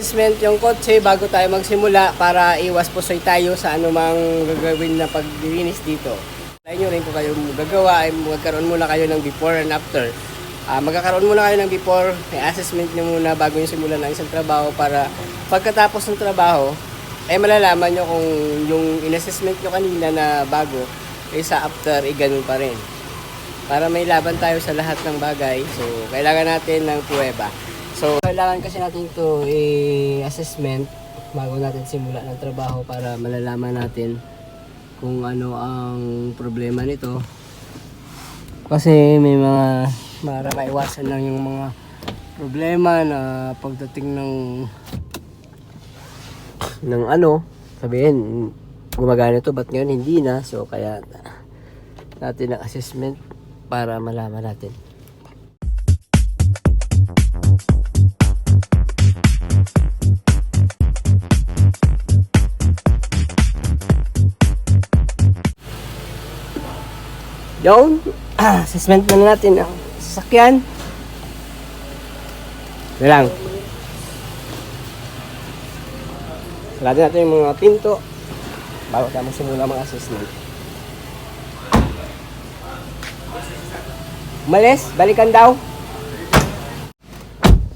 Assessment yung kotse bago tayo magsimula para iwas pusoy tayo sa anumang gagawin na paglilinis dito. Tayo nyo rin kung kayo gagawa ay magkaroon muna kayo ng before and after. Ah, magkakaroon muna kayo ng before, may assessment nyo muna bago yung simulan ng isang trabaho para pagkatapos ng trabaho, ay malalaman nyo kung yung in-assessment nyo kanina na bago, ay sa after, ay ganun pa rin. Para may laban tayo sa lahat ng bagay, so kailangan natin ng pruweba. So, kailangan kasi natin ito i-assessment bago natin simula ng trabaho para malalaman natin kung ano ang problema nito. Kasi may mga para maiwasan lang yung mga problema na pagdating ng ng ano, sabihin, gumagana to, ba't ngayon hindi na? So, kaya natin ang assessment para malaman natin. Doon, ah, assessment na natin ang sasakyan. Ito lang. Sarado natin yung mga pinto bago tayo magsimula mga assessment. Umalis, balikan daw.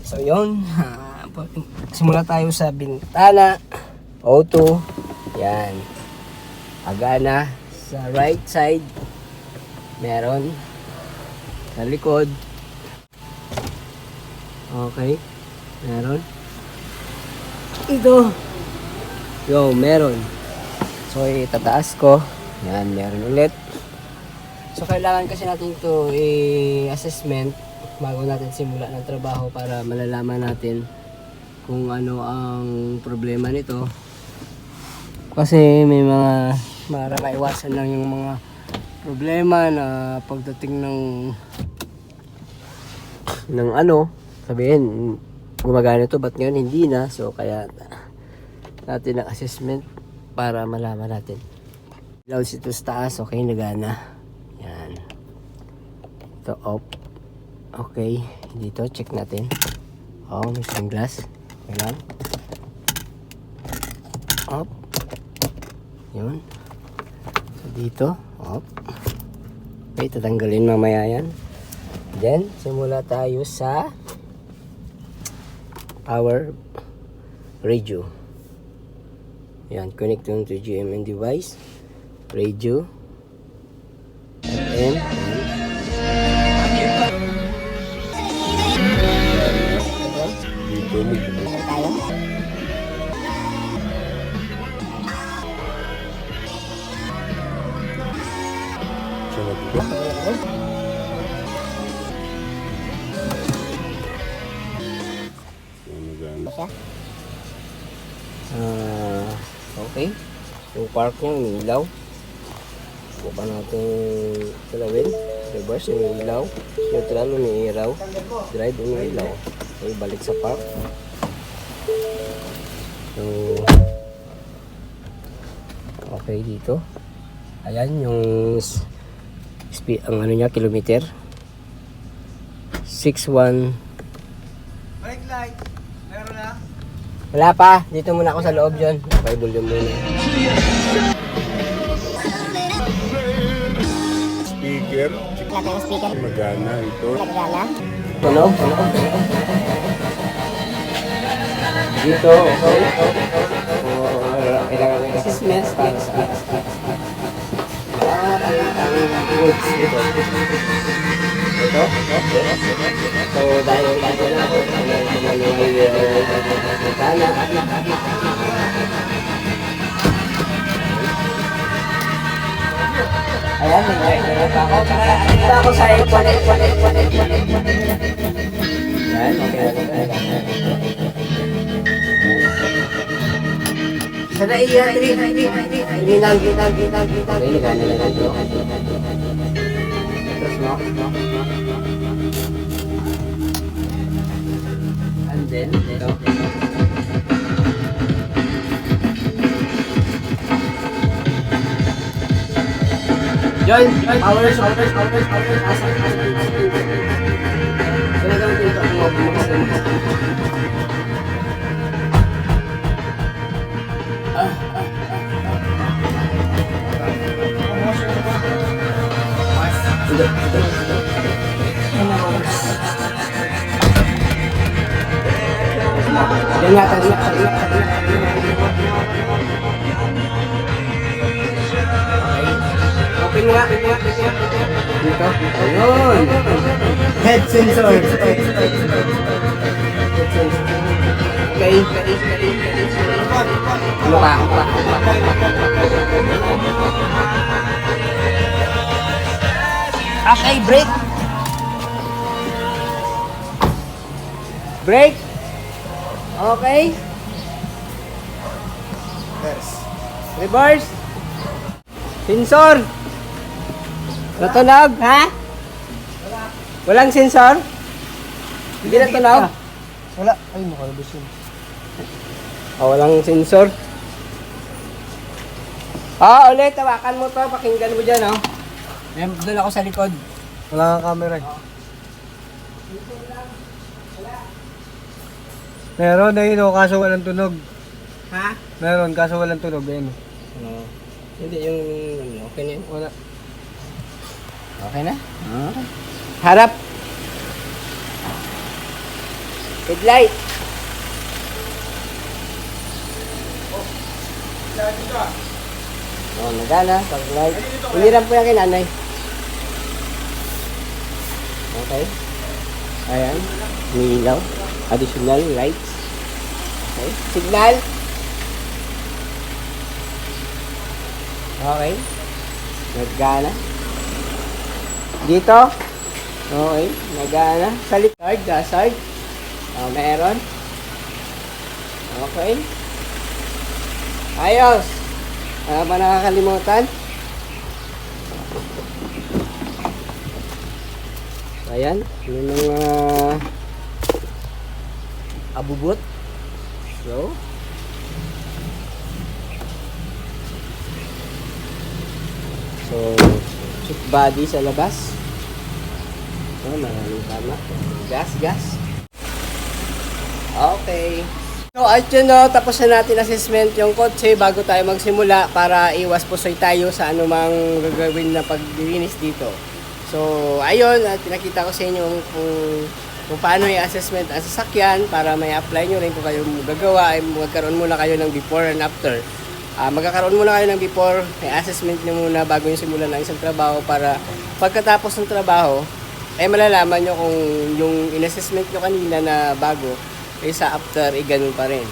So yun, ah, simula tayo sa bintana, auto, yan. Agana, sa right side, meron. Sa likod, okay, meron. Ito, yo, meron. So, itataas ko. Yan, meron ulit. So, kailangan kasi natin ito i-assessment bago natin simula ng trabaho para malalaman natin kung ano ang problema nito. Kasi may mga para maiwasan lang yung mga problema na pagdating ng ng ano, sabihin, gumagana to, ba't ngayon hindi na? So, kaya natin ang assessment para malaman natin. Ilaw ito sa taas, okay, nagana. Yan. Ito off. Okay, dito, check natin. Oh, may sunglass. Okay lang. Off. Yun. So, dito, off. Okay, tatanggalin mamaya yan. Then, simula tayo sa power radio. Yan, connect to GMN device. Radio. Ah, okay. Yung park niya, may ilaw. Buka natin talawin. Reverse, may ilaw. Neutral, may ilaw. Drive, may ilaw. Okay, balik sa park. So, okay dito. Ayan, yung speed, ang ano niya, kilometer. 6-1 Brake light. Meron na. Wala pa. Dito muna ako sa loob dyan. Okay, volume muna. speaker. Lagay speaker. Magana ito. Nagdala. Tunog? Tunog? Dito, okay. Uh, kailangan ko para sa lahat ang goods dito. Ito? So, dahil dito na ako, ano yung bintana. Ayan, may meron pa ako. Dito ako sa airport, airport, airport, airport, airport. Yan, okay. Sana iya, ini, ini, ini, ini lang, kita, kita, kita. Okay, nagana na lang ito. Tapos mo. And then, ito. John, John, hours, hours, hours, hours, asa, asa, asa. So, nagawin dito ako mag-makas Na, tag na. Okay. Mo nga, nga. Dito. Ayun. Head sensor. Head sensor. Okay. Mukha, mukha, mukha. Okay, break. Break. Okay. Yes. Reverse. Sensor. Natunog, ha? Walang sensor? Hindi natunog? Wala. Ay, makalabas yun. Oh, walang sensor. Ah, ulit. Tawakan mo to. Pakinggan mo dyan, oh. Doon ako sa likod. Wala kang camera eh. Meron na yun, oh, kaso walang tunog. Ha? Meron, kaso walang tunog. Ayun. oh. Ano? Hindi, yung... ano, Okay na yun. Wala. Okay na? Okay. Harap. Headlight. Oh, nagana. Pag light. Hiniram po yan kay nanay. Okay. Ayan. Nilaw. Additional lights. Okay. Signal. Okay. Nagana. Dito. Okay. Nagana. Sa likod. Gasard. Oh, meron. Okay. Ayos. Ano ba nakakalimutan? Ayan. Yung mga abubot. So. So, shoot body sa labas. Oh, maraming tama. Gas, gas. Okay. So, at yun no, tapos na natin assessment yung kotse bago tayo magsimula para iwas pusoy tayo sa anumang gagawin na paglilinis dito. So, ayun, at pinakita ko sa inyo kung, kung, paano yung assessment ang sasakyan para may apply nyo rin kung kayo gagawa, ay magkaroon muna kayo ng before and after. Ah, magkakaroon muna kayo ng before, may assessment nyo muna bago yung simulan ng isang trabaho para pagkatapos ng trabaho, eh malalaman nyo kung yung in-assessment nyo kanina na bago, eh sa after, eh ganun pa rin.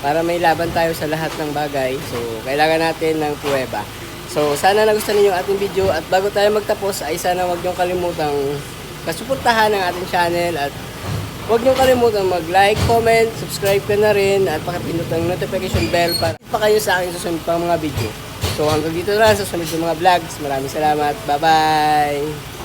Para may laban tayo sa lahat ng bagay, so kailangan natin ng pruweba. So sana nagustuhan niyo yung ating video at bago tayo magtapos ay sana wag niyong kalimutang kasuportahan ang ating channel at Huwag niyo kalimutan mag-like, comment, subscribe ka na rin at pakipindot ang notification bell para pa kayo sa aking susunod pang mga video. So hanggang dito na sa susunod ng mga vlogs. Maraming salamat. Bye-bye!